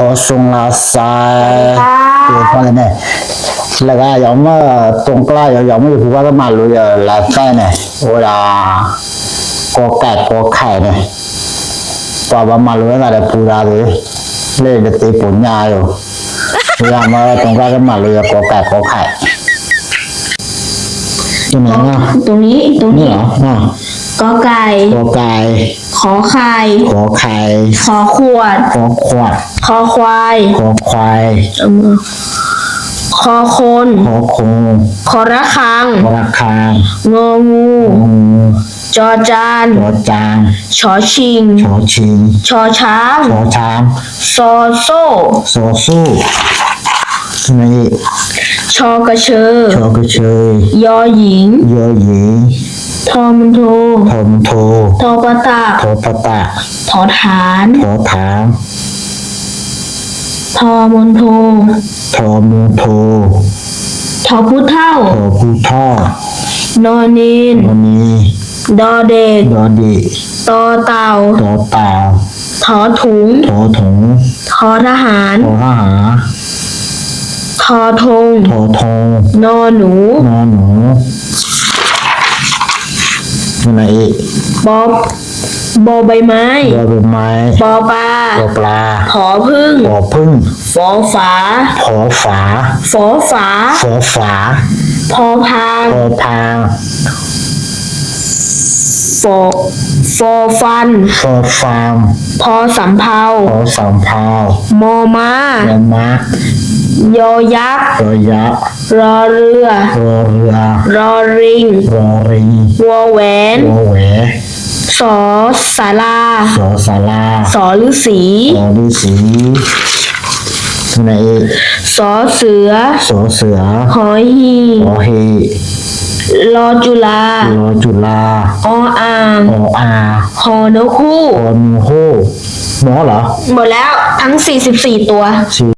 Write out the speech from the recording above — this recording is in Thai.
ở sông là sai ค่ะคือเพราะอะไรเนี่ยแล้วก็ยอมว่าตรงกล้ายยอมไม่รู้ว่าก็มาลุยลาใต้เนี่ยเวลากอแกะกอไข่เนี่ยปอบมาลุยอะไรปูราเลยเล่นจะตีปุญญาอยู่พยายามมาตรงกล้ายก็มาลุยกอแกะกอไข่ยังไงอะตรงนี้ตรงนี่นี้เหรออะกอไก่กอไก่ ขอไข่ขอไข่ขอขวด ขอขวด คอควายขอควายเอิ่มคอคน ขอคงคอระคังขอราคางงองูงูจอจานจอจางชอชิงชอชิงชอช้างชอช้างซอโซ่โซสู้ ทำไมอีกชอกระเชอชอกระเชยยอหญิง ยอหญิงทอมันโททอมโททอปะตะทอปะตะทอฐานทอถางทอมนโททอมูโททอผู้เท่าทอผู้ท่อนอนเนนวันนี้ดอเด็กดอดีตอเต่าตอเต่าทอถุงทอถุงทอทหารทอทหารท อธงทอทงนอหนูนอหนูทำไมอีกบอบโบใบไม้ยอใบไม้ปอปลาปอปลาขอพึ่งปอพึ่งฟอฝาผอฝาฟอฝาฟอฝาพอพางพอพาง ฟอฟอฟันฟอฟาร์มพอสำเภาพอสามพาวมอม้ายามะยอยักษ์รอยักษ์รอเรือ รอเรือรอริงรอริงวอแหวนวอแหวสอสาราสอสาราสอฤาษีสอฤาษีทำไมอีก สอเสือ สอเสือหอหีรอเฮรอจุฬารอจุฬาออ่างออาหอนกคู่อนูโฮหมอเหรอ หมดแล้วทั้ง 44 ตัวชื่อ